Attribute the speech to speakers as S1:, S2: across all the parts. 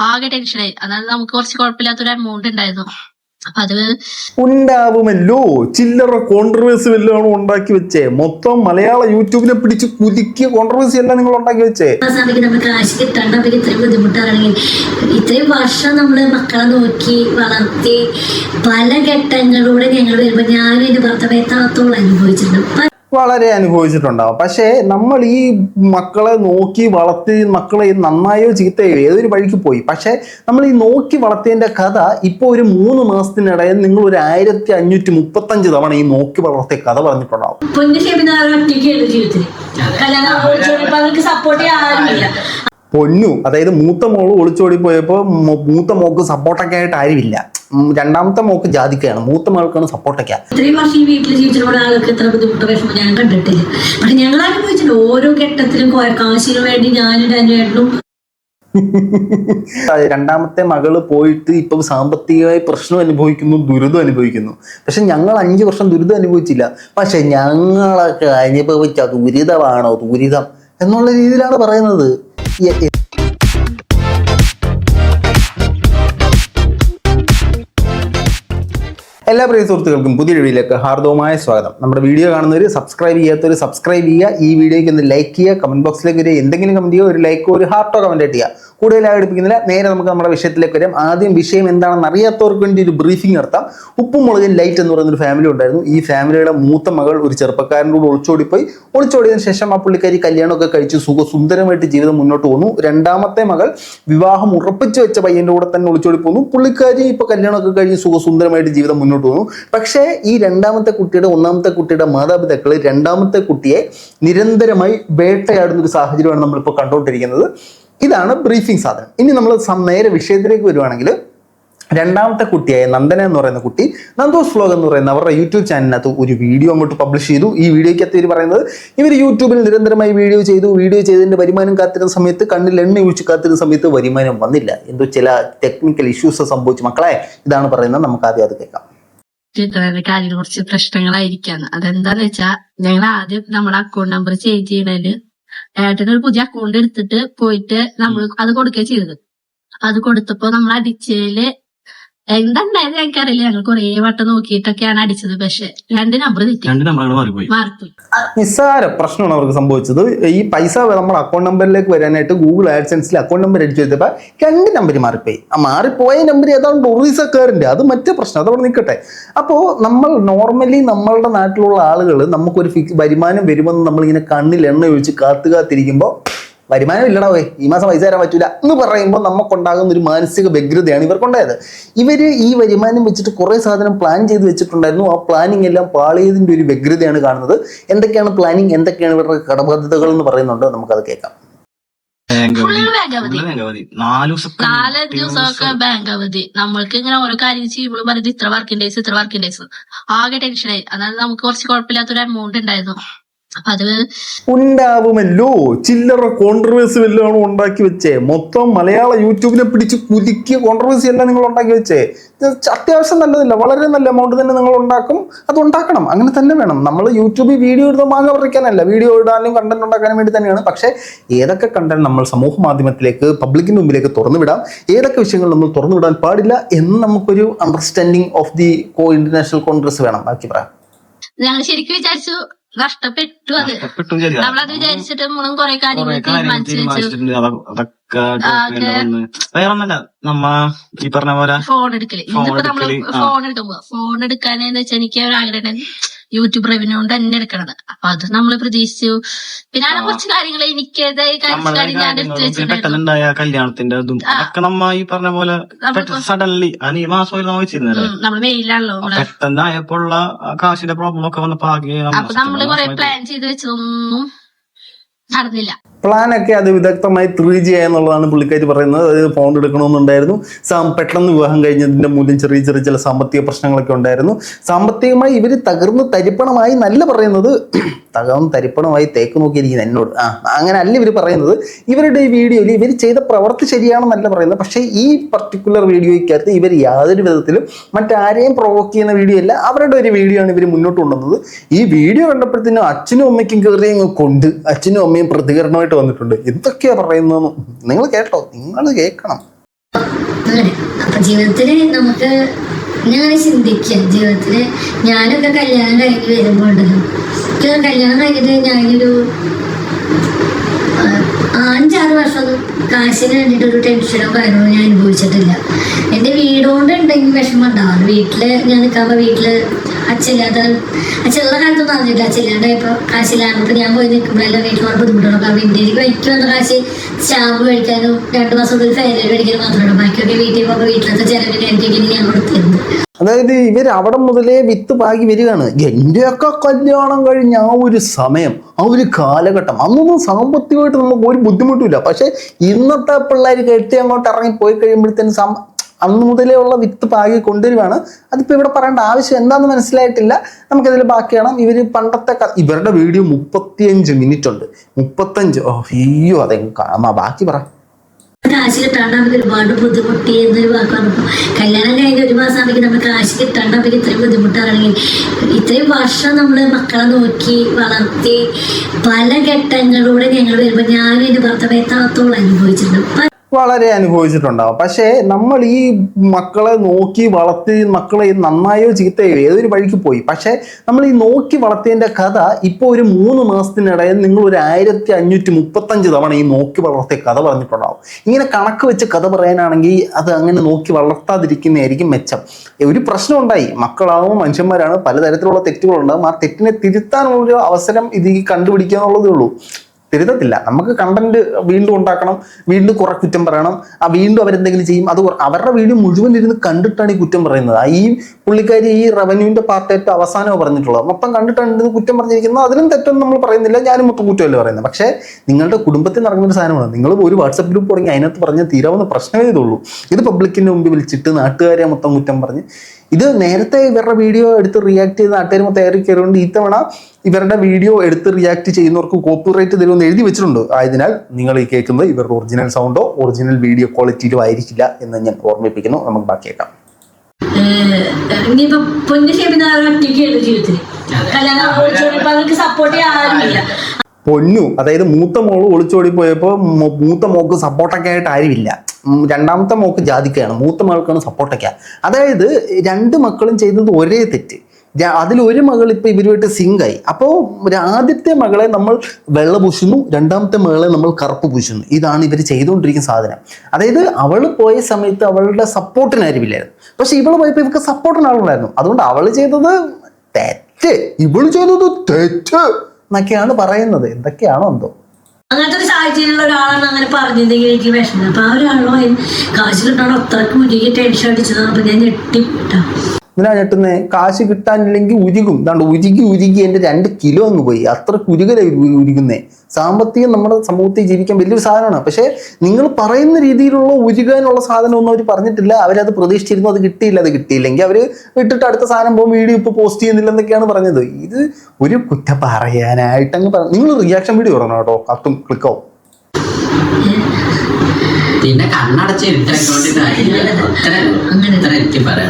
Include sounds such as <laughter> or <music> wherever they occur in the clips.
S1: ആകെ ടെൻഷനായി അതായത് നമുക്ക് കുറച്ച് കുഴപ്പമില്ലാത്തൊരു എമൗണ്ട് ഉണ്ടായിരുന്നു.
S2: ഉണ്ടാവുമല്ലോ. ചില്ലറ കോൺട്രവേഴ്സി വല്ലതാണോ ഉണ്ടാക്കി വെച്ചേ. മൊത്തം മലയാള യൂട്യൂബിനെ പിടിച്ച് കുലുക്കിയ കോൺട്രവേഴ്സി അല്ല നിങ്ങൾ ഉണ്ടാക്കി വെച്ചേ.
S3: ഇത്രയും ബുദ്ധിമുട്ടാണെങ്കിൽ വർഷം നമ്മൾ മക്കളെ നോക്കി വളർത്തി പല ഘട്ടങ്ങളിലൂടെ ഞങ്ങൾ വരുമ്പോ ഞാനും എന്റെ ഭർത്താവ് അനുഭവിച്ചിട്ടുണ്ട്.
S2: വളരെ അനുഭവിച്ചിട്ടുണ്ടാവും. പക്ഷേ നമ്മൾ ഈ മക്കളെ നോക്കി വളർത്തി മക്കളെ നന്നായോ ചീത്തയോ ഏതൊരു വഴിക്ക് പോയി. പക്ഷേ നമ്മൾ ഈ നോക്കി വളർത്തിയതിന്റെ കഥ ഇപ്പോൾ ഒരു മൂന്ന് മാസത്തിനിടയിൽ നിങ്ങൾ ഒരു ആയിരത്തി അഞ്ഞൂറ്റി മുപ്പത്തഞ്ച് തവണ ഈ നോക്കി വളർത്തിയ കഥ പറഞ്ഞിട്ടുണ്ടാവും.
S3: പൊന്നു
S2: അതായത് മൂത്ത മോൾ ഒളിച്ചോടി പോയപ്പോൾ മൂത്ത മോക്ക് സപ്പോർട്ടൊക്കെ ആയിട്ട് ആരുമില്ല. രണ്ടാമത്തെ മോക്ക് ജാതിക്കയാണ് മൂത്ത മകൾക്കാണ് സപ്പോർട്ടൊക്കെ
S3: ഇത്രയും വർഷം ഈ വീട്ടിൽ ജീവിച്ചിട്ടുള്ള ആൾക്ക് ഇത്ര ബുദ്ധിമുട്ട് വിഷമം ഞാൻ കണ്ടിട്ടില്ല. പക്ഷെ ഞങ്ങൾ അനുഭവിച്ചിട്ടുണ്ട് ഓരോ ഘട്ടത്തിലും വേണ്ടി ഞാനും <laughs>
S2: രണ്ടാമത്തെ മകൾ പോയിട്ട് ഇപ്പം സാമ്പത്തികമായി പ്രശ്നം അനുഭവിക്കുന്നു ദുരിതം അനുഭവിക്കുന്നു. പക്ഷെ ഞങ്ങൾ അഞ്ചു വർഷം ദുരിതം അനുഭവിച്ചില്ല. പക്ഷെ ഞങ്ങളൊക്കെ അനുഭവിച്ച ദുരിതമാണോ ദുരിതം എന്നുള്ള രീതിയിലാണ് പറയുന്നത്. എല്ലാ പ്രിയ സുഹൃത്തുക്കൾക്കും പുതിയ വീഡിയോയിലേക്ക് ഹാർദവമായ സ്വാഗതം. നമ്മുടെ വീഡിയോ കാണുന്നവർ സബ്സ്ക്രൈബ് ചെയ്യാത്തവർ സബ്സ്ക്രൈബ് ചെയ്യുക. ഈ വീഡിയോയ്ക്ക് ഒന്ന് ലൈക്ക് ചെയ്യുക. കമന്റ് ബോക്സിലേക്ക് ഒരു എന്തെങ്കിലും കമന്റ് ചെയ്യുക. ഒരു ലൈക്കോ ഒരു ഹാർട്ടോ കമന്റ് ചെയ്യുക. കൂടുതലായി അടുപ്പിക്കുന്നില്ല നേരെ നമുക്ക് നമ്മുടെ വിഷയത്തിലേക്ക് വരാം. ആദ്യം വിഷയം എന്താണെന്ന് അറിയാത്തവർക്ക് വേണ്ടി ഒരു ബ്രീഫിംഗ് നടത്താം. ഉപ്പും മുളകും ലൈറ്റ് എന്ന് പറയുന്ന ഒരു ഫാമിലി ഉണ്ടായിരുന്നു. ഈ ഫാമിലിയുടെ മൂത്ത മകൾ ഒരു ചെറുപ്പക്കാരനോട് ഒളിച്ചോടിപ്പോയി. ഒളിച്ചോടിയതിനു ശേഷം ആ പുള്ളിക്കാരി കല്യാണമൊക്കെ കഴിച്ച് സുഖസുന്ദരമായിട്ട് ജീവിതം മുന്നോട്ട് പോന്നു. രണ്ടാമത്തെ മകൾ വിവാഹം ഉറപ്പിച്ചു വെച്ച പയ്യന്റെ കൂടെ തന്നെ ഒളിച്ചോടി പോന്നു. പുള്ളിക്കാരി ഇപ്പൊ കല്യാണമൊക്കെ കഴിഞ്ഞ് സുഖസുന്ദരമായിട്ട് ജീവിതം മുന്നോട്ട് പോന്നു. പക്ഷേ ഈ രണ്ടാമത്തെ കുട്ടിയുടെ ഒന്നാമത്തെ കുട്ടിയുടെ മാതാപിതാക്കൾ രണ്ടാമത്തെ കുട്ടിയെ നിരന്തരമായി വേട്ടയാടുന്ന ഒരു സാഹചര്യമാണ് നമ്മളിപ്പോൾ കണ്ടുകൊണ്ടിരിക്കുന്നത്. ഇതാണ് ബ്രീഫിംഗ് സാധനം. ഇനി നമ്മൾ നേരെ വിഷയത്തിലേക്ക് വരുവാണെങ്കിൽ രണ്ടാമത്തെ കുട്ടിയായ നന്ദന എന്ന് പറയുന്ന കുട്ടി നന്ദോസ് വ്ലോഗ് എന്ന് പറയുന്ന അവരുടെ യൂട്യൂബ് ചാനലിനകത്ത് ഒരു വീഡിയോ അങ്ങോട്ട് പബ്ലിഷ് ചെയ്തു. ഈ വീഡിയോയ്ക്കകത്ത് ഇവർ പറയുന്നത് ഇവർ യൂട്യൂബിൽ നിരന്തരമായി വീഡിയോ ചെയ്തു വീഡിയോ ചെയ്തതിന്റെ വരുമാനം കാത്തിരുന്ന സമയത്ത് കണ്ണിൽ എണ്ണ ഒഴിച്ച് കാത്തിരുന്ന സമയത്ത് വരുമാനം വന്നില്ല. എന്തോ ചില ടെക്നിക്കൽ ഇഷ്യൂസ് സംഭവിച്ചു. മക്കളെ ഇതാണ് പറയുന്നത്. നമുക്ക് ആദ്യം അത് കേൾക്കാം.
S1: കുറച്ച് പ്രശ്നങ്ങളായിരിക്കാന്ന് അതെന്താന്ന് വെച്ചാൽ ഞങ്ങൾ ആദ്യം നമ്മുടെ അക്കൗണ്ട് നമ്പർ ചേഞ്ച് ചെയ്യണേൽ ഏട്ടന് ഒരു പുതിയ അക്കൗണ്ട് എടുത്തിട്ട് പോയിട്ട് നമ്മൾ അത് കൊടുക്കുകയാണ് ചെയ്തത്. അത് കൊടുത്തപ്പോ നമ്മൾ അടിച്ചതിൽ എന്തുണ്ടായത് എനിക്കറിയില്ല. ഞങ്ങൾ കൊറേ വട്ടം നോക്കിയിട്ടൊക്കെയാണ് അടിച്ചത്. പക്ഷെ രണ്ട് നമ്പർ തെറ്റി.
S4: രണ്ട് നമ്പറുകൾ മാറിപ്പോയി.
S1: മാറിപ്പോയി.
S2: നിസ്സാര പ്രശ്നമാണ് അവർക്ക് സംഭവിച്ചത്. ഈ പൈസ നമ്മുടെ അക്കൗണ്ട് നമ്പറിലേക്ക് വരാനായിട്ട് ഗൂഗിൾ ആഡ്സൻസിൽ അക്കൗണ്ട് നമ്പർ അടിച്ചു വെച്ചപ്പോൾ രണ്ട് നമ്പർ മാറിപ്പോയി. ആ മാറിപ്പോയ നമ്പർ ഏതാണ്ട് ഒറീസക്കാരന്റെ അത് മറ്റേ പ്രശ്നം. അതവിടെ നിൽക്കട്ടെ അപ്പോൾ നമ്മൾ നോർമലി നമ്മളുടെ നാട്ടിലുള്ള ആളുകൾ നമുക്കൊരു ഫിക്സ് വരുമാനം വരുമെന്ന് നമ്മളിങ്ങനെ കണ്ണിൽ എണ്ണ ഒഴിച്ച് കാത്തു കാത്തിരിക്കുമ്പോൾ വരുമാനം ഇല്ലടാ പോയി ഈ മാസം പൈസ തരാൻ പറ്റൂല എന്ന് പറയുമ്പോൾ നമുക്കുണ്ടാകുന്ന ഒരു മാനസിക വ്യഗ്രതയാണ് ഇവർക്കുണ്ടായത്. ഇവർ ഈ വരുമാനം വെച്ചിട്ട് കുറേ സാധനം പ്ലാൻ ചെയ്ത് വെച്ചിട്ടുണ്ടായിരുന്നു. ആ പ്ലാനിങ് എല്ലാം പാളിയതിന്റെ ഒരു വ്യഗ്രതയാണ് കാണുന്നത്. എന്തൊക്കെയാണ് പ്ലാനിങ് എന്തൊക്കെയാണ് ഇവരുടെ കടബാധ്യതകൾ എന്ന് പറയുന്നുണ്ട് നമുക്കത് കേൾക്കാം.
S4: നാല്
S1: നാലഞ്ച് ദിവസമൊക്കെ ബാങ്ക് അവധി. നമ്മൾക്ക് ഇങ്ങനെ ഓരോ കാര്യം ചെയ്യുമ്പോൾ പറയുന്നത് ഇത്ര വർക്കിംഗ് ഡേയ്സ് ഇത്ര വർക്കിംഗ് ഡേയ്സ് ആകെ ടെൻഷനായി അതായത് നമുക്ക് കുറച്ച് കുഴപ്പമില്ലാത്തൊരു എമൗണ്ട് ഉണ്ടായിരുന്നു. അപ്പൊ അത്
S2: ഉണ്ടാവുമല്ലോ. ചില്ലറ കോൺട്രവേഴ്സി വല്ലതാണോ ഉണ്ടാക്കി വെച്ചേ. മൊത്തം മലയാള യൂട്യൂബിനെ പിടിച്ച് കുലുക്കിയ കോൺട്രവേഴ്സി അല്ല നിങ്ങൾ ഉണ്ടാക്കി വെച്ചേ. അത്യാവശ്യം നല്ലതില്ല. വളരെ നല്ല എമൗണ്ട് തന്നെ നിങ്ങൾ ഉണ്ടാക്കും. അത് ഉണ്ടാക്കണം. അങ്ങനെ തന്നെ വേണം. നമ്മൾ യൂട്യൂബിൽ വീഡിയോ ഇടുന്ന മാങ്ങ പറിക്കാനല്ല. വീഡിയോ ഇടാനും കണ്ടന്റ് ഉണ്ടാക്കാനും വേണ്ടി തന്നെയാണ്. പക്ഷേ ഏതൊക്കെ കണ്ടന്റ് നമ്മൾ സമൂഹ മാധ്യമത്തിലേക്ക് പബ്ലിക്കിന് മുമ്പിലേക്ക് തുറന്നുവിടാം? ഏതൊക്കെ വിഷയങ്ങൾ നമ്മൾ തുറന്നു വിടാൻ പാടില്ല എന്ന് നമുക്കൊരു understanding of the co international congress വേണം. ബാക്കി പറയാം.
S1: ഞങ്ങൾ ശരിക്കും വിചാരിച്ചു നഷ്ടപ്പെട്ടു അത്. നമ്മളത് വിചാരിച്ചിട്ട് നമ്മളും കുറെ കാര്യങ്ങൾ തീരുമാനിച്ചു വെച്ചു
S4: തീരുമാനിച്ചിട്ടുണ്ട്. അത- അതൊക്കെ
S1: അതെ.
S4: വേറെ ഒന്നല്ല നമ്മ ഈ പറഞ്ഞ പോലെ
S1: ഫോൺ എടുക്കൽ.
S4: ഫോൺ
S1: ഇന്നിപ്പോ
S4: നമ്മൾ
S1: ഫോൺ എടുക്കുമ്പോ ഫോൺ എടുക്കാനെന്ന് വെച്ചാൽ എനിക്ക് ഒരാഗ്രഹം യൂട്യൂബ് റവന്യൂ കൊണ്ട് തന്നെ എടുക്കണത്. അപ്പൊ അത് നമ്മൾ പ്രതീക്ഷിച്ചു. പിന്നെ അങ്ങനെ കുറച്ച് കാര്യങ്ങൾ എനിക്കേതായ കാര്യം ഞാൻ എടുത്തു
S4: പെട്ടെന്നുണ്ടായ കല്യാണത്തിന്റെ
S1: ആ.
S4: അതൊക്കെ നമ്മ ഈ പറഞ്ഞ പോലെ സഡൻലി അത് ഈ മാസം നമ്മൾ
S1: മെയിലാണല്ലോ
S4: പെട്ടെന്നായപ്പോഴുള്ള കാശിന്റെ പ്രോബ്ലം ഒക്കെ വന്നപ്പോ
S1: അപ്പൊ നമ്മൾ കൊറേ പ്ലാൻ ചെയ്ത് വെച്ചതൊന്നും നടന്നില്ല.
S2: പ്ലാനൊക്കെ അത് വിദഗ്ധമായി ത്രീ ജി എന്നുള്ളതാണ് പുള്ളിക്കാരി പറയുന്നത്. അതായത് ഫോൺ എടുക്കണമെന്നുണ്ടായിരുന്നു. പെട്ടെന്ന് വിവാഹം കഴിഞ്ഞതിന്റെ മൂല്യം ചെറിയ ചെറിയ ചില സാമ്പത്തിക പ്രശ്നങ്ങളൊക്കെ ഉണ്ടായിരുന്നു. സാമ്പത്തികമായി ഇവർ തകർന്ന് തരിപ്പണമായി നല്ല പറയുന്നത്. തകർന്ന് തരിപ്പണമായി തേക്ക് നോക്കിയിരിക്കുന്നത് എന്നോട്. ആ അങ്ങനെ അല്ല ഇവർ പറയുന്നത്. ഇവരുടെ ഈ വീഡിയോയിൽ ഇവർ ചെയ്ത പ്രവൃത്തി ശരിയാണെന്നല്ല പറയുന്നത്. പക്ഷേ ഈ പർട്ടിക്കുലർ വീഡിയോയ്ക്കകത്ത് ഇവർ യാതൊരു വിധത്തിലും മറ്റാരെയും പ്രൊവോക്ക് ചെയ്യുന്ന വീഡിയോ അല്ല. അവരുടെ ഒരു വീഡിയോ ആണ് ഇവർ മുന്നോട്ട് കൊണ്ടുവന്നത്. ഈ വീഡിയോ കണ്ടപ്പോഴത്തേനും അച്ഛനും അമ്മയ്ക്കും കയറി കൊണ്ട് അച്ഛനും അമ്മയും പ്രതികരണമായിട്ട് വന്നിട്ടുണ്ട്. എന്തൊക്കെയാ പറയുന്നതെന്ന് നിങ്ങൾ കേട്ടോ. നിങ്ങൾ കേൾക്കണം.
S3: ജീവിതത്തിൽ നമുക്ക് ഞാൻ ചിന്തിക്കുക ജീവിതത്തിൽ. ഞാനൊക്കെ കല്യാണം കഴിഞ്ഞ് വരുമ്പോൾ ഉണ്ടല്ലോ കല്യാണം കഴിഞ്ഞിട്ട് ഞാനൊരു അഞ്ചാറ് വർഷം കാശിന് വേണ്ടിയിട്ട് ടെൻഷനോ കാര്യങ്ങളോ ഞാൻ അനുഭവിച്ചിട്ടില്ല. എന്റെ വീടുകൊണ്ട് ഉണ്ടെങ്കിൽ വിഷമം ഉണ്ടാവും വീട്ടിൽ ഞാൻ നിൽക്കുമ്പോൾ വീട്ടിൽ അച്ഛനില്ലാത്ത അച്ഛനുള്ള കാലത്തൊന്നും അറിഞ്ഞില്ല അച്ഛനില്ലാണ്ടായപ്പോൾ കാശില്ലാണ്ടപ്പോൾ ഞാൻ പോയി നിൽക്കുമ്പോഴെല്ലാം വീട്ടിൽ വളരെ ബുദ്ധിമുട്ടുള്ളൂ കാരണം ഇന്ത്യയിലേക്ക് എനിക്ക് വന്ന കാശ് സ്റ്റാമ്പ് മേടിക്കാനും രണ്ട് മാസം ഒരു ഫയൽ മേടിക്കാനും മാത്രമാണ് ബാക്കിയൊക്കെ വീട്ടിൽ പോകുമ്പോൾ വീട്ടിലത്തെ ചിലവിന് എനിക്ക് ഞാൻ കൊടുത്തിരുന്നു
S2: അതായത് ഇവർ അവിടെ മുതലേ വിത്ത് പാകി വരികയാണ്. എന്റെയൊക്കെ കല്യാണം കഴിഞ്ഞ ആ ഒരു സമയം ആ ഒരു കാലഘട്ടം അന്നൊന്നും സാമ്പത്തികമായിട്ട് നമുക്ക് ഒരു ബുദ്ധിമുട്ടില്ല. പക്ഷെ ഇന്നത്തെ പിള്ളേർ കെട്ടി അങ്ങോട്ട് ഇറങ്ങി പോയി കഴിയുമ്പോഴത്തേനും സം അന്ന് മുതലേ ഉള്ള വിത്ത് പാകി കൊണ്ടുവരുവാണ്. അതിപ്പോൾ ഇവിടെ പറയേണ്ട ആവശ്യം എന്താണെന്ന് മനസ്സിലായിട്ടില്ല. നമുക്കതിൽ ബാക്കിയാണ്. ഇവർ പണ്ടത്തെ ഇവരുടെ വീഡിയോ മുപ്പത്തിയഞ്ച് മിനിറ്റ് ഉണ്ട് മുപ്പത്തഞ്ച്. ഓ അയ്യോ അതെ ബാക്കി പറ.
S3: കാശ് കിട്ടാണ്ട് നമുക്ക് ഒരുപാട് ബുദ്ധിമുട്ടി എന്നൊരു വാക്ക് പറഞ്ഞപ്പോൾ കല്യാണം കഴിഞ്ഞ് ഒരു മാസം ആണെങ്കിൽ നമ്മൾ കാശ് കിട്ടാണ്ട് നമുക്ക് ഇത്രയും ബുദ്ധിമുട്ടാണെങ്കിൽ ഇത്രയും വർഷം നമ്മൾ മക്കളെ നോക്കി വളർത്തി പല ഘട്ടങ്ങളിലൂടെ ഞങ്ങൾ വരുമ്പോൾ ഞാനും എന്റെ ഭർത്താവ് എത്താത്തോളം അനുഭവിച്ചിട്ടുണ്ട്.
S2: വളരെ അനുഭവിച്ചിട്ടുണ്ടാവും. പക്ഷേ നമ്മൾ ഈ മക്കളെ നോക്കി വളർത്തി മക്കളെ നന്നായോ ചീത്തയോ ഏതൊരു വഴിക്ക് പോയി. പക്ഷേ നമ്മൾ ഈ നോക്കി വളർത്തിയതിന്റെ കഥ ഇപ്പോൾ ഒരു മൂന്ന് മാസത്തിനിടയിൽ നിങ്ങൾ ഒരു ആയിരത്തി അഞ്ഞൂറ്റി മുപ്പത്തഞ്ച് തവണ ഈ നോക്കി വളർത്തിയ കഥ പറഞ്ഞിട്ടുണ്ടാവും. ഇങ്ങനെ കണക്ക് വെച്ച് കഥ പറയാനാണെങ്കിൽ അത് അങ്ങനെ നോക്കി വളർത്താതിരിക്കുന്നതായിരിക്കും മെച്ചം. ഒരു പ്രശ്നം ഉണ്ടായി മക്കളാവും മനുഷ്യന്മാരാണ് പലതരത്തിലുള്ള തെറ്റുകളുണ്ടാകും ആ തെറ്റിനെ തിരുത്താനുള്ളൊരു അവസരം ഇത് കണ്ടുപിടിക്കുക എന്നുള്ളതേ ഉള്ളൂ. തിരുത്തത്തില്ല നമുക്ക് കണ്ടന്റ് വീണ്ടും ഉണ്ടാക്കണം വീണ്ടും കുറെ കുറ്റം പറയണം. ആ വീണ്ടും അവരെന്തെങ്കിലും ചെയ്യും അത് അവരുടെ വീഡിയോ മുഴുവൻ ഇരുന്ന് കണ്ടിട്ടാണ് ഈ കുറ്റം പറയുന്നത്. ഈ പുള്ളിക്കാരി ഈ റവന്യൂവിന്റെ പാർട്ട് ഏറ്റവും അവസാനമോ പറഞ്ഞിട്ടുള്ളത് മൊത്തം കണ്ടിട്ടാണ് ഇരുന്ന് കുറ്റം പറഞ്ഞിരിക്കുന്നത്. അതിലും തെറ്റൊന്നും നമ്മൾ പറയുന്നില്ല. ഞാനും മൊത്തം കുറ്റമല്ലേ പറയുന്നത്. പക്ഷേ നിങ്ങളുടെ കുടുംബത്തിൽ നടക്കുന്ന ഒരു സാധനമാണ്. നിങ്ങൾ ഒരു വാട്സപ്പ് ഗ്രൂപ്പ് തുടങ്ങി അതിനകത്ത് പറഞ്ഞ് തീരാവുന്ന പ്രശ്നമേ ഇതുള്ളൂ. ഇത് പബ്ലിക്കിന്റെ മുമ്പിൽ വിളിച്ചിട്ട് നാട്ടുകാരെ മൊത്തം കുറ്റം പറഞ്ഞ് ഇത് നേരത്തെ ഇവരുടെ വീഡിയോ എടുത്ത് റിയാക്ട് ചെയ്ത് നാട്ടുകാർ മൊത്തം ഏറി കയറുകൊണ്ട് ഇത്തവണ ഇവരുടെ വീഡിയോ എടുത്ത് റിയാക്ട് ചെയ്യുന്നവർക്ക് കോപ്പിറൈറ്റ് തരുമെന്ന് എഴുതി വെച്ചിട്ടുണ്ട്. ആയതിനാൽ നിങ്ങൾ ഈ കേൾക്കുന്നത് ഇവരുടെ ഒറിജിനൽ സൗണ്ടോ ഒറിജിനൽ വീഡിയോ ക്വാളിറ്റിയിലോ ആയിരിക്കില്ല എന്ന് ഞാൻ ഓർമ്മിപ്പിക്കുന്നു. നമുക്ക് ബാക്കി കേൾക്കാം.
S3: ഇനിയിപ്പോ പൊന്നു ഷെബിന് ഒറ്റയ്ക്കുള്ളൂ ജീവിതത്തിൽ കല്യാണം കഴിച്ചോണ്ടിപ്പോ അവർക്ക് സപ്പോർട്ട് ചെയ്യാൻ ആരുമില്ല.
S2: പൊന്നു. അതായത് മൂത്ത മോൾ ഒളിച്ചോടി പോയപ്പോൾ മൂത്ത മോക്ക് സപ്പോർട്ടൊക്കെ ആയിട്ട് ആരുമില്ല. രണ്ടാമത്തെ മോക്ക് ജാതിക്കയാണ് മൂത്ത മകൾക്കാണ് സപ്പോർട്ടൊക്കെ. അതായത് രണ്ട് മക്കളും ചെയ്തത് ഒരേ തെറ്റ്. അതിൽ അതിലൊരു മകൾ ഇപ്പൊ ഇവരുമായിട്ട് സിങ്കായി അപ്പോൾ ആദ്യത്തെ മകളെ നമ്മൾ വെള്ള പൂശുന്നു രണ്ടാമത്തെ മകളെ നമ്മൾ കറുപ്പ് പൂശുന്നു. ഇതാണ് ഇവർ ചെയ്തുകൊണ്ടിരിക്കുന്ന സാധനം. അതായത് അവൾ പോയ സമയത്ത് അവളുടെ സപ്പോർട്ടിന് ആരുമില്ലായിരുന്നു. പക്ഷെ ഇവൾ പോയപ്പോൾ ഇവർക്ക് സപ്പോർട്ടിന് ആളുണ്ടായിരുന്നു. അതുകൊണ്ട് അവൾ ചെയ്തത് തെറ്റ്. ഇവൾ ചെയ്തത് തെറ്റ്. എന്നൊക്കെയാണ് പറയുന്നത്. എന്തൊക്കെയാണോ എന്തോ.
S3: അങ്ങനത്തെ ഒരു സാഹചര്യമുള്ള ഒരാളാണ് അങ്ങനെ പറഞ്ഞിട്ടുണ്ടെങ്കിൽ എനിക്ക് വിഷമം. അപ്പൊ ആ ഒരാളോ കാശ് കിട്ടാണ്ട് അത്രയ്ക്ക് മുന്നിലേക്ക് ടെൻഷൻ അടിച്ചതാണ്. അപ്പൊ ഞാൻ ഞെട്ടിട്ടാ
S2: ഇതിനാ ഞെട്ടുന്നത് കാശ് കിട്ടാനില്ലെങ്കിൽ ഉരുകും. ഇതാണ്ട് ഉരുകി ഉരുകി എന്റെ രണ്ട് കിലോ അങ്ങ് പോയി. അത്ര കുരുകലായി ഉരുകുന്നേ. സാമ്പത്തികം നമ്മുടെ സമൂഹത്തിൽ ജീവിക്കാൻ വലിയൊരു സാധനമാണ്. പക്ഷേ നിങ്ങൾ പറയുന്ന രീതിയിലുള്ള ഉരുകാനുള്ള സാധനമൊന്നും അവർ പറഞ്ഞിട്ടില്ല. അവരത് പ്രതീക്ഷിച്ചിരുന്നു അത് കിട്ടിയില്ല അത് കിട്ടിയില്ലെങ്കിൽ അവർ ഇട്ടിട്ട് അടുത്ത സാധനം പോകുമ്പോൾ വീഡിയോ ഇപ്പോൾ പോസ്റ്റ് ചെയ്യുന്നില്ല എന്നൊക്കെയാണ് പറഞ്ഞത്. ഇത് ഒരു കുറ്റ പറയാനായിട്ട് അങ്ങ് പറഞ്ഞു നിങ്ങൾ റിയാക്ഷൻ വീഡിയോ ഇടണം കേട്ടോ? കത്തും ക്ലിക്കാവും
S5: പിന്നെ കണ്ണടച്ച് <laughs>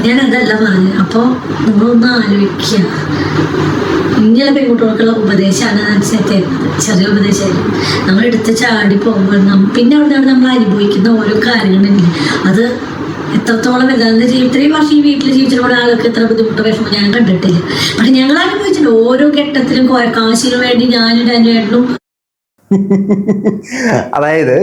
S3: ഞാൻ അതല്ല പറഞ്ഞു. അപ്പൊ നമ്മളൊന്ന് ആലോചിക്കുക. ഇന്ത്യയിലെ പെൺകുട്ടികൾക്കുള്ള ഉപദേശമാണ് ഞാൻ സെറ്റ് ചെയ്യുന്നത് ചെറിയ ഉപദേശമായിരുന്നു നമ്മൾ എടുത്ത് ചാടി പോകുമ്പോൾ പിന്നെ അവിടുന്ന് നമ്മൾ അനുഭവിക്കുന്ന ഓരോ കാര്യങ്ങളില്ലേ അത് എത്രത്തോളം വലുതാണ് ഇത്രയും വർഷം ഈ വീട്ടിൽ ജീവിച്ചിട്ടുള്ള ആൾക്ക് എത്ര ബുദ്ധിമുട്ട് വിഷമം ഞാൻ കണ്ടിട്ടില്ല. പക്ഷെ ഞങ്ങൾ അനുഭവിച്ചിട്ടുണ്ട്. ഓരോ ഘട്ടത്തിലും കാശിനു വേണ്ടി ഞാനും രണ്ടും
S2: അതായത്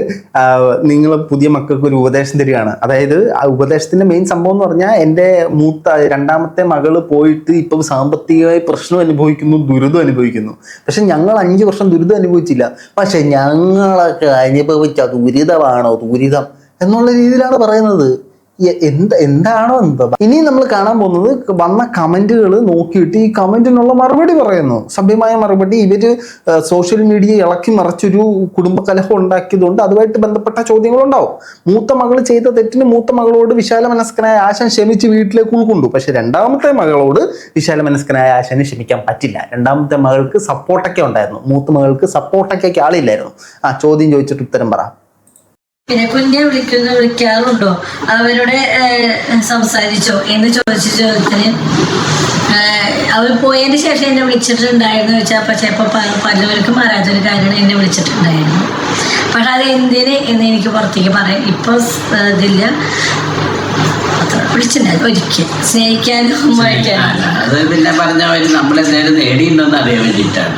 S2: നിങ്ങൾ പുതിയ മക്കൾക്ക് ഒരു ഉപദേശം തരികയാണ്. അതായത് ആ ഉപദേശത്തിന്റെ മെയിൻ സംഭവം എന്ന് പറഞ്ഞാൽ എന്റെ മൂത്ത രണ്ടാമത്തെ മകൾ പോയിട്ട് ഇപ്പം സാമ്പത്തികമായി പ്രശ്നം അനുഭവിക്കുന്നു ദുരിതം അനുഭവിക്കുന്നു. പക്ഷെ ഞങ്ങൾ അഞ്ച് വർഷം ദുരിതം അനുഭവിച്ചില്ല. പക്ഷെ ഞങ്ങളൊക്കെ അനുഭവിച്ച ദുരിതമാണോ ദുരിതം എന്നുള്ള രീതിയിലാണ് പറയുന്നത്. എന്ത് എന്താണോ എന്താ. ഇനി നമ്മൾ കാണാൻ പോകുന്നത് വന്ന കമന്റുകൾ നോക്കിയിട്ട് ഈ കമന്റിനുള്ള മറുപടി പറയുന്നു. സഭ്യമായ മറുപടി ഇവർ സോഷ്യൽ മീഡിയ ഇളക്കി മറിച്ചൊരു കുടുംബകലഹം ഉണ്ടാക്കിയതുകൊണ്ട് അതുമായിട്ട് ബന്ധപ്പെട്ട ചോദ്യങ്ങൾ ഉണ്ടാവും മൂത്ത മകൾ ചെയ്ത തെറ്റിന് മൂത്ത മകളോട് വിശാല മനസ്കനായ ആശൻ ക്ഷമിച്ച് വീട്ടിലേക്ക് ഉൾക്കൊണ്ടു. പക്ഷെ രണ്ടാമത്തെ മകളോട് വിശാല മനസ്കനായ ആശാന് ക്ഷമിക്കാൻ പറ്റില്ല. രണ്ടാമത്തെ മകൾക്ക് സപ്പോർട്ടൊക്കെ ഉണ്ടായിരുന്നു. മൂത്ത മകൾക്ക് സപ്പോർട്ടൊക്കെ ആളില്ലായിരുന്നു. ആ ചോദ്യം ചോദിച്ചിട്ട് ഉത്തരം പറ.
S3: പിന്നെ കുഞ്ഞെ വിളിക്കുന്ന വിളിക്കാറുണ്ടോ? അവരോട് സംസാരിച്ചോ? എന്ന് ചോദിച്ച ചോദ്യത്തിന് അവർ പോയതിന് ശേഷം എന്നെ വിളിച്ചിട്ടുണ്ടായിരുന്നു വെച്ചാൽ പക്ഷേ ചിലപ്പോൾ പലവർക്കും അറിയാത്തൊരു കാര്യമാണ് എന്നെ വിളിച്ചിട്ടുണ്ടായിരുന്നു. പക്ഷെ അത് എന്തിന് എന്ന് എനിക്ക് പുറത്തേക്ക് പറയാം ഇപ്പൊ ഇതില്ല. വിളിച്ചിട്ടുണ്ടായിരുന്നു ഒരിക്കൽ. സ്നേഹിക്കാനും
S5: അത് പിന്നെ പറഞ്ഞ നമ്മൾ എന്തെങ്കിലും നേടിയിട്ടുണ്ടോന്ന് അറിയാൻ വേണ്ടിയിട്ടാണ്.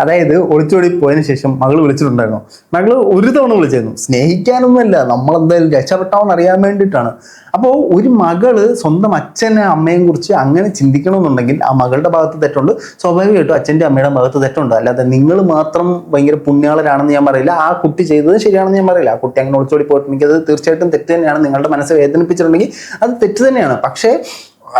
S2: അതായത് ഒളിച്ചോടി പോയതിനു ശേഷം മകൾ വിളിച്ചിട്ടുണ്ടായിരുന്നു. മകൾ ഒരു തവണ വിളിച്ചായിരുന്നു സ്നേഹിക്കാനൊന്നുമല്ല. നമ്മളെന്തായാലും രക്ഷപ്പെട്ടാവെന്ന് അറിയാൻ വേണ്ടിയിട്ടാണ്. അപ്പോൾ ഒരു മകൾ സ്വന്തം അച്ഛനെ അമ്മയെയും കുറിച്ച് അങ്ങനെ ചിന്തിക്കണമെന്നുണ്ടെങ്കിൽ ആ മകളുടെ ഭാഗത്ത് തെറ്റുണ്ട്. സ്വാഭാവികമായിട്ടും അച്ഛന്റെ അമ്മയുടെ ഭാഗത്ത് തെറ്റുണ്ട്. അല്ലാതെ നിങ്ങൾ മാത്രം ഭയങ്കര പുണ്യാളരാണെന്ന് ഞാൻ പറയില്ല. ആ കുട്ടി ചെയ്തത് ശരിയാണെന്ന് ഞാൻ പറയില്ല. ആ കുട്ടി അങ്ങനെ ഒളിച്ചോടി പോയിട്ടുണ്ടെങ്കിൽ അത് തീർച്ചയായിട്ടും തെറ്റ് തന്നെയാണ്. നിങ്ങളുടെ മനസ്സ് വേദനിപ്പിച്ചിട്ടുണ്ടെങ്കിൽ അത് തെറ്റ് തന്നെയാണ്. പക്ഷേ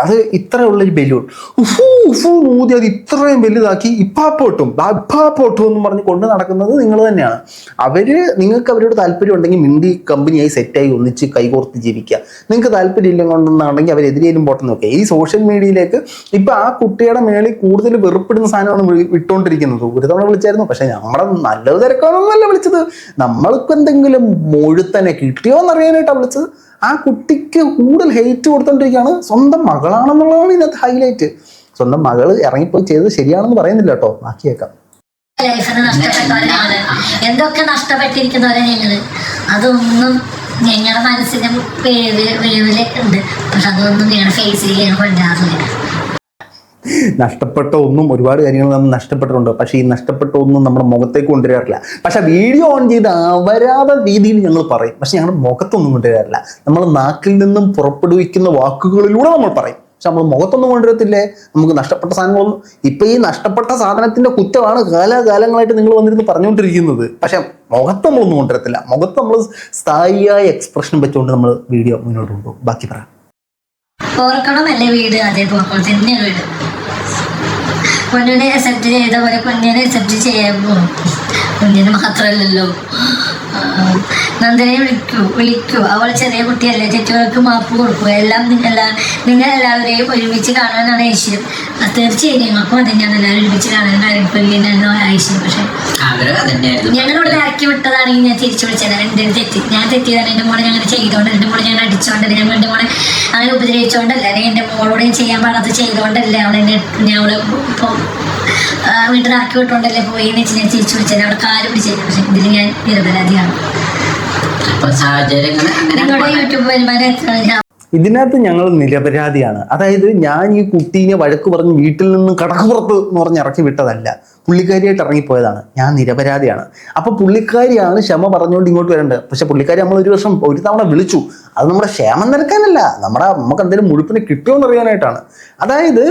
S2: അത് ഇത്രയുള്ള ഒരു ബലൂൺ. ഉഫൂ ഉഫൂ ഊതി അത് ഇത്രയും വലുതാക്കി ഇപ്പാപ്പോട്ടും ഇപ്പാപ്പോട്ടും എന്ന് പറഞ്ഞ് കൊണ്ട് നടക്കുന്നത് നിങ്ങൾ തന്നെയാണ്. അവർ നിങ്ങൾക്ക് അവരോട് താല്പര്യം ഉണ്ടെങ്കിൽ മിണ്ടി കമ്പനിയായി സെറ്റായി ഒന്നിച്ച് കൈകോർത്ത് ജീവിക്കുക. നിങ്ങൾക്ക് താല്പര്യം ഇല്ല കൊണ്ടെന്നാണെങ്കിൽ അവരെതിരെയും പോട്ടെന്ന് നോക്കുക. ഈ സോഷ്യൽ മീഡിയയിലേക്ക് ഇപ്പൊ ആ കുട്ടിയുടെ മേളിൽ കൂടുതൽ വെറുപ്പിടുന്ന സാധനമാണ് വിട്ടുകൊണ്ടിരിക്കുന്നത് ഒരു തവണ വിളിച്ചായിരുന്നു. പക്ഷെ നമ്മുടെ നല്ലത് തിരക്കാണെന്നല്ല വിളിച്ചത്. നമ്മൾക്ക് എന്തെങ്കിലും മുഴുത്തനെ കിട്ടിയോ എന്നറിയാനായിട്ടാണ് വിളിച്ചത്. ആ കുട്ടിക്ക് കൂടുതൽ ഹെയ്റ്റ് കൊടുത്തോണ്ടിരിക്കുകയാണ് സ്വന്തം മകളാണെന്നുള്ളതാണ് ഇതിനകത്ത് ഹൈലൈറ്റ് സ്വന്തം മകൾ ഇറങ്ങിപ്പോയി ചെയ്തത് ശരിയാണെന്ന് പറയുന്നില്ല കേട്ടോ. ബാക്കിയേക്കാം
S3: എന്തൊക്കെ നഷ്ടപ്പെട്ടിരിക്കുന്നവരെ ഞങ്ങൾ? അതൊന്നും ഞങ്ങളുടെ മനസ്സിന്റെ വേവ് വേവിലൊക്കെ ഉണ്ട്. പക്ഷെ അതൊന്നും ഞങ്ങളുടെ ഫേസ് ചെയ്യാൻ കൊണ്ടാറില്ല
S2: നഷ്ടപ്പെട്ട ഒന്നും ഒരുപാട് കാര്യങ്ങൾ നമ്മൾ നഷ്ടപ്പെട്ടിട്ടുണ്ട്. പക്ഷേ ഈ നഷ്ടപ്പെട്ട ഒന്നും നമ്മുടെ മുഖത്തേക്ക് കൊണ്ടുവരാറില്ല. പക്ഷെ വീഡിയോ ഓൺ ചെയ്ത് അവരാത രീതിയിൽ ഞങ്ങൾ പറയും. പക്ഷെ ഞങ്ങളുടെ മുഖത്തൊന്നും കൊണ്ടുവരാറില്ല. നമ്മൾ നാക്കിൽ നിന്നും പുറപ്പെടുവിക്കുന്ന വാക്കുകളിലൂടെ നമ്മൾ പറയും. പക്ഷെ നമ്മൾ മുഖത്തൊന്നും കൊണ്ടുവരത്തില്ലേ? നമുക്ക് നഷ്ടപ്പെട്ട സാധനങ്ങളൊന്നും. ഇപ്പൊ ഈ നഷ്ടപ്പെട്ട സാധനത്തിന്റെ കുറ്റമാണ് കാലാകാലങ്ങളായിട്ട് നിങ്ങൾ വന്നിരുന്ന് പറഞ്ഞുകൊണ്ടിരിക്കുന്നത്. പക്ഷേ മുഖത്ത് നമ്മളൊന്നും കൊണ്ടുവരത്തില്ല. മുഖത്ത് നമ്മൾ സ്ഥായിയായ എക്സ്പ്രഷൻ വെച്ചുകൊണ്ട് നമ്മൾ വീഡിയോ മുന്നോട്ട് കൊണ്ടുപോകും. ബാക്കി പറയാം.
S3: ഓർക്കണമല്ലേ വീട്? അതേപോലെ തന്നെ വീട്. കുഞ്ഞിനെ അക്സെപ്റ്റ് ചെയ്ത പോലെ കുഞ്ഞിനെ അക്സെപ്റ്റ് ചെയ്യാൻ പോകും കുഞ്ഞിന് മാത്രമല്ലല്ലോ നന്ദനെ വിളിക്കൂ വിളിക്കൂ. അവൾ ചെറിയ കുട്ടിയല്ലേ തെറ്റുകൾക്ക് മാപ്പ് കൊടുക്കുക. എല്ലാം നിങ്ങൾ നിങ്ങൾ എല്ലാവരെയും ഒരുമിച്ച് കാണാനാണ് ഐശ്വര്യം. തീർച്ചയായും ഞങ്ങൾക്കും അത് തന്നെയാണ്. എല്ലാവരും ഒരുമിച്ച് കാണാൻ കാര്യങ്ങളിലാണ് ഐശ്വര്യം. പക്ഷെ ഞങ്ങളിവിടെ ഇറക്കി വിട്ടതാണെങ്കിൽ ഞാൻ തിരിച്ചു വിളിച്ചത്. എന്റെ തെറ്റി? ഞാൻ തെറ്റിയതാണ് എന്റെ മോളെ ഞങ്ങൾ ചെയ്തോണ്ട് എന്റെ മോളെ ഞാൻ അടിച്ചോണ്ടല്ലേ? ഞങ്ങൾ എന്റെ മോളെ അങ്ങനെ ഉപദ്രവിച്ചോണ്ടല്ല? അല്ലെങ്കിൽ എന്റെ മോളോട് ചെയ്യാൻ പാടാത്ത ചെയ്തോണ്ടല്ലേ അവളെ എന്നെ ഞാൻ അവളെ വീട്ടിൽ ഇറക്കി വിട്ടോണ്ടല്ലേ പോയി? എന്ന് വെച്ച് ഞാൻ തിരിച്ചു വിളിച്ചത്. അവിടെ കാൽ പിടിച്ചത് പക്ഷെ ഇതിൽ ഞാൻ നിരപരാധിയാണ്. നിങ്ങളുടെ യൂട്യൂബ് വരുമാനം എത്ര
S2: ഇതിനകത്ത് ഞങ്ങൾ നിരപരാധിയാണ്. അതായത് ഞാൻ ഈ കുട്ടീനെ വഴക്ക് പറഞ്ഞ് വീട്ടിൽ നിന്ന് കടക്കുപുറത്ത് എന്ന് പറഞ്ഞ് ഇറക്കി വിട്ടതല്ല. പുള്ളിക്കാരിയായിട്ട് ഇറങ്ങിപ്പോയതാണ്. ഞാൻ നിരപരാധിയാണ്. അപ്പൊ പുള്ളിക്കാരിയാണ് ക്ഷമ പറഞ്ഞുകൊണ്ട് ഇങ്ങോട്ട് വരേണ്ടത്. പക്ഷെ പുള്ളിക്കാരി നമ്മൾ ഒരു വർഷം ഒരു തവണ വിളിച്ചു. അത് നമ്മുടെ ക്ഷേമം നിരക്കാനല്ല. നമ്മുടെ നമുക്ക് എന്തെങ്കിലും മുഴുപ്പിനെ കിട്ടുമോ എന്ന് അറിയാനായിട്ടാണ് അതായത്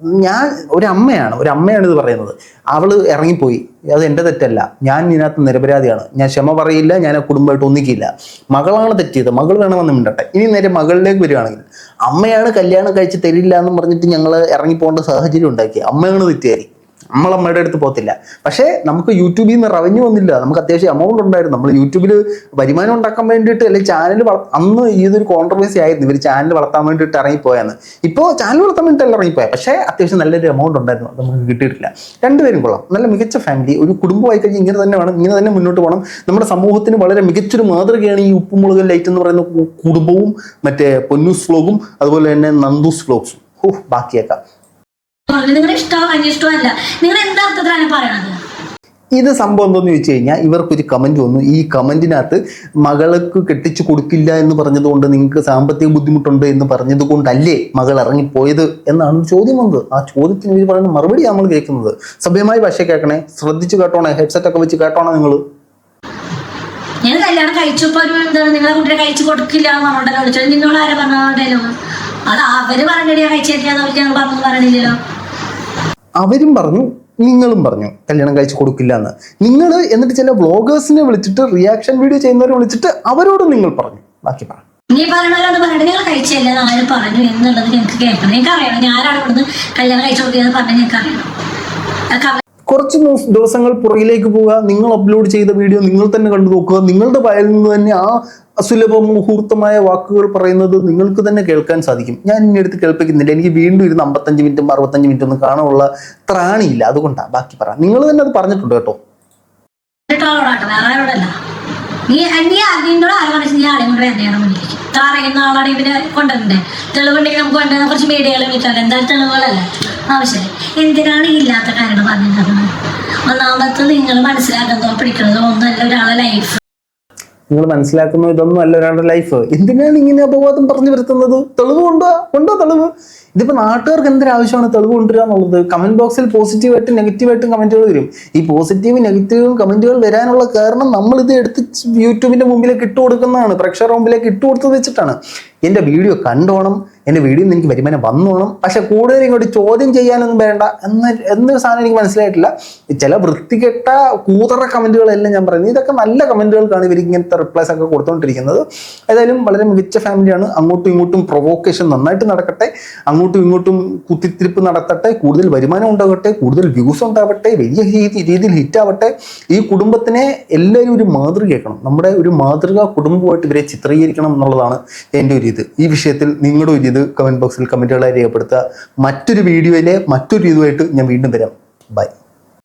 S2: ഞാൻ ഒരു അമ്മയാണ് ഒരു ഇത് പറയുന്നത്. അവൾ ഇറങ്ങിപ്പോയി. അത് എന്റെ തെറ്റല്ല. ഞാൻ ഇതിനകത്ത് നിരപരാധിയാണ്. ഞാൻ ക്ഷമ പറയില്ല ഞാൻ കുടുംബമായിട്ട് ഒന്നിക്കില്ല. മകളാണ് തെറ്റിയത് മകൾ വേണമെന്ന് മിണ്ടട്ടെ. ഇനി നേരെ മകളിലേക്ക് വരികയാണെങ്കിൽ അമ്മയാണ് കല്യാണം കഴിച്ച് തരില്ല എന്ന് പറഞ്ഞിട്ട് ഞങ്ങൾ ഇറങ്ങിപ്പോകേണ്ട സാഹചര്യം ഉണ്ടാക്കി അമ്മയാണ് തെറ്റുകാരി. നമ്മൾ അമ്മയുടെ അടുത്ത് പോകത്തില്ല. പക്ഷേ നമുക്ക് യൂട്യൂബിൽ നിന്ന് റവന്യൂ വന്നില്ല. നമുക്ക് അത്യാവശ്യം എമൗണ്ട് ഉണ്ടായിരുന്നു. നമ്മൾ യൂട്യൂബിൽ വരുമാനം ഉണ്ടാക്കാൻ വേണ്ടിയിട്ട് അല്ലെങ്കിൽ ചാനൽ അന്ന് ഇതൊരു കോൺട്രവേഴ്സി ആയിരുന്നു. ഇവർ ചാനൽ വളർത്താൻ വേണ്ടിയിട്ട് ഇറങ്ങിപ്പോയെന്ന്. ഇപ്പോൾ ചാനൽ വളർത്താൻ വേണ്ടിയിട്ടല്ല ഇറങ്ങിപ്പോയത് പക്ഷേ അത്യാവശ്യം നല്ലൊരു എമൗണ്ട് ഉണ്ടായിരുന്നു. നമുക്ക് കിട്ടിയിട്ടില്ല. രണ്ടുപേരും കൊള്ളാം. നല്ല മികച്ച ഫാമിലി ഒരു കുടുംബമായി കഴിഞ്ഞ് ഇങ്ങനെ തന്നെ വേണം. ഇങ്ങനെ തന്നെ മുന്നോട്ട് പോകണം. നമ്മുടെ സമൂഹത്തിന് വളരെ മികച്ചൊരു മാതൃകയാണ് ഈ ഉപ്പുമുളക് ലൈറ്റ് എന്ന് പറയുന്ന കുടുംബവും മറ്റേ പൊന്നൂസ് വ്ലോഗും അതുപോലെ തന്നെ നന്ദൂസ് വ്ലോഗ്സും ഓഹ് ബാക്കിയേക്കാം.
S3: നിങ്ങളുടെ ഇഷ്ടമോ അനിഷ്ടമോ അല്ല. നിങ്ങൾ എന്താ അർത്ഥത്തിലാണ് പറയണത്?
S2: ഇത് സംഭവം എന്തോന്ന് ചോദിച്ചു കഴിഞ്ഞാൽ ഇവർക്കൊരു കമന്റ് വന്നു. ഈ കമന്റിനകത്ത് മകൾക്ക് കെട്ടിച്ചു കൊടുക്കില്ല എന്ന് പറഞ്ഞതുകൊണ്ട് നിങ്ങൾക്ക് സാമ്പത്തിക ബുദ്ധിമുട്ടുണ്ട് എന്ന് പറഞ്ഞത് കൊണ്ടല്ലേ മകൾ ഇറങ്ങിപ്പോയത് എന്നാണ് ചോദ്യം വന്നത്. ആ ചോദ്യത്തിന് ഇവർ പറയുന്ന മറുപടി നമ്മൾ കേൾക്കുന്നത്. സഭ്യമായി ഭാഷ കേൾക്കണേ. ശ്രദ്ധിച്ചു കേട്ടോണേ. ഹെഡ്സെറ്റ് ഒക്കെ വെച്ച് കേട്ടോണേ നിങ്ങൾ
S3: ഞാൻ കല്യാണം കഴിച്ചപ്പോ നിങ്ങളെ കുട്ടിയെ കഴിച്ചു കൊടുക്കില്ല നിന്നോട് ആരാ അത് അവർ അവർക്ക് ഞങ്ങൾ പറഞ്ഞു പറയണില്ലല്ലോ
S2: അവരും പറഞ്ഞു നിങ്ങളും പറഞ്ഞു കല്യാണം കഴിച്ചു കൊടുക്കില്ല എന്ന്. നിങ്ങൾ എന്നിട്ട് ചില വ്ളോഗേഴ്സിനെ വിളിച്ചിട്ട് റിയാക്ഷൻ വീഡിയോ ചെയ്യുന്നവരെ വിളിച്ചിട്ട് അവരോട് നിങ്ങൾ പറഞ്ഞു. ബാക്കി പറഞ്ഞു
S3: നീ പറയണവരോട് പറഞ്ഞിട്ട് നിങ്ങൾ കഴിച്ചല്ലേ ആര് പറഞ്ഞു എന്നുള്ളത് ഞങ്ങൾക്ക് കേൾക്കണം. നിങ്ങൾക്ക് അറിയണം ആരാണ് ഇവിടുന്ന് കല്യാണം കഴിച്ചു കൊടുക്കുന്നത് പറഞ്ഞാൽ ഞങ്ങൾക്ക് അറിയണം
S2: കുറച്ച് ദിവസ- ദിവസങ്ങൾ പുറകിലേക്ക് പോവുക. നിങ്ങൾ അപ്ലോഡ് ചെയ്ത വീഡിയോ നിങ്ങൾ തന്നെ കണ്ടു നോക്കുക. നിങ്ങളുടെ വായിൽ നിന്ന് തന്നെ ആ അസുലഭ മുഹൂർത്തമായ വാക്കുകൾ പറയുന്നത് നിങ്ങൾക്ക് തന്നെ കേൾക്കാൻ സാധിക്കും. ഞാൻ ഇനി എടുത്ത് കേൾപ്പിക്കുന്നില്ല. എനിക്ക് വീണ്ടും ഇരുന്ന് അമ്പത്തഞ്ച് മിനിറ്റും അറുപത്തഞ്ച് മിനിറ്റും ഒന്നും കാണാനുള്ള ത്രാണിയില്ല. അതുകൊണ്ടാണ് ബാക്കി പറ. നിങ്ങൾ തന്നെ അത് പറഞ്ഞിട്ടുണ്ട് കേട്ടോ.
S3: നീ നീ ആര് പറഞ്ഞു നീ ആളെയും കൊണ്ട് വേണ്ടയാണ് മുന്നിലേക്ക് ഇത്ര അറിയുന്ന ആളാണ് ഇവർ കൊണ്ടുവരണ്ടേ തെളിവുണ്ടെങ്കിൽ നമുക്ക് കൊണ്ടുവന്ന കുറച്ച് മീഡിയകൾ വിളിച്ചാൽ എന്തായാലും തെളിവുകളല്ല? ആവശ്യം എന്തിനാണ് ഇല്ലാത്ത കാരണം പറഞ്ഞിട്ടുള്ളത്? ഒന്നാമത്തെ നിങ്ങൾ മനസ്സിലാക്കുന്നതോ പിടിക്കുന്നതോ ഒന്നല്ല ഒരാളെ ലൈഫ്
S2: നിങ്ങൾ മനസ്സിലാക്കുന്ന ഇതൊന്നും അല്ല ഒരാളുടെ ലൈഫ് എന്തിനാണ് ഇങ്ങനെ അപവാദം പറഞ്ഞു വരുത്തുന്നത്? തെളിവ് കൊണ്ടോ കൊണ്ടോ തെളിവ്. ഇതിപ്പോ നാട്ടുകാർക്ക് എന്തൊരാവശ്യമാണ് തെളിവ് കൊണ്ടുവരിക എന്നുള്ളത്? കമന്റ് ബോക്സിൽ പോസിറ്റീവായിട്ടും നെഗറ്റീവായിട്ടും കമന്റുകൾ വരും. ഈ പോസിറ്റീവും നെഗറ്റീവും കമന്റുകൾ വരാനുള്ള കാരണം നമ്മൾ ഇത് എടുത്ത് യൂട്യൂബിന്റെ മുമ്പിലേക്ക് ഇട്ട് കൊടുക്കുന്നതാണ് പ്രേക്ഷകരുടെ മുമ്പിലേക്ക് ഇട്ട് കൊടുത്തത് വെച്ചിട്ടാണ്. എന്റെ വീഡിയോ കണ്ടോണം എന്റെ വീഡിയോ എനിക്ക് വരുമാനം വന്നോണം പക്ഷെ കൂടുതൽ ഇങ്ങോട്ട് ചോദ്യം ചെയ്യാനൊന്നും വേണ്ട എന്ന എന്നൊരു സാധനം എനിക്ക് മനസ്സിലായിട്ടില്ല. ചില വൃത്തികെട്ട കൂതറ കമന്റുകളെല്ലാം ഞാൻ പറയുന്നത് ഇതൊക്കെ നല്ല കമന്റുകൾക്കാണ് ഇവർ ഇങ്ങനത്തെ റിപ്ലൈസ് ഒക്കെ കൊടുത്തുകൊണ്ടിരിക്കുന്നത് ഏതായാലും വളരെ മികച്ച ഫാമിലിയാണ് അങ്ങോട്ടും ഇങ്ങോട്ടും പ്രൊവോക്കേഷൻ നന്നായിട്ട് നടക്കട്ടെ. അങ്ങോട്ടും ഇങ്ങോട്ടും കുത്തിത്തിരിപ്പ് നടത്തട്ടെ. കൂടുതൽ വരുമാനം ഉണ്ടാകട്ടെ. കൂടുതൽ വ്യൂസ് ഉണ്ടാവട്ടെ. വലിയ രീതി- രീതിയിൽ ഹിറ്റാവട്ടെ ഈ കുടുംബത്തിനെ എല്ലാവരും ഒരു മാതൃകയാക്കണം. നമ്മുടെ ഒരു മാതൃക കുടുംബമായിട്ട് ഇവരെ ചിത്രീകരിക്കണം എന്നുള്ളതാണ് എന്റെ ഒരു ഇത്. ഈ വിഷയത്തിൽ നിങ്ങളുടെ ഒരു ഇത് കമന്റ് ബോക്സിൽ കമന്റുകളായി രേഖപ്പെടുത്തുക. മറ്റൊരു വീഡിയോയിലെ മറ്റൊരു ഇതുമായിട്ട് ഞാൻ വീണ്ടും വരാം. ബൈ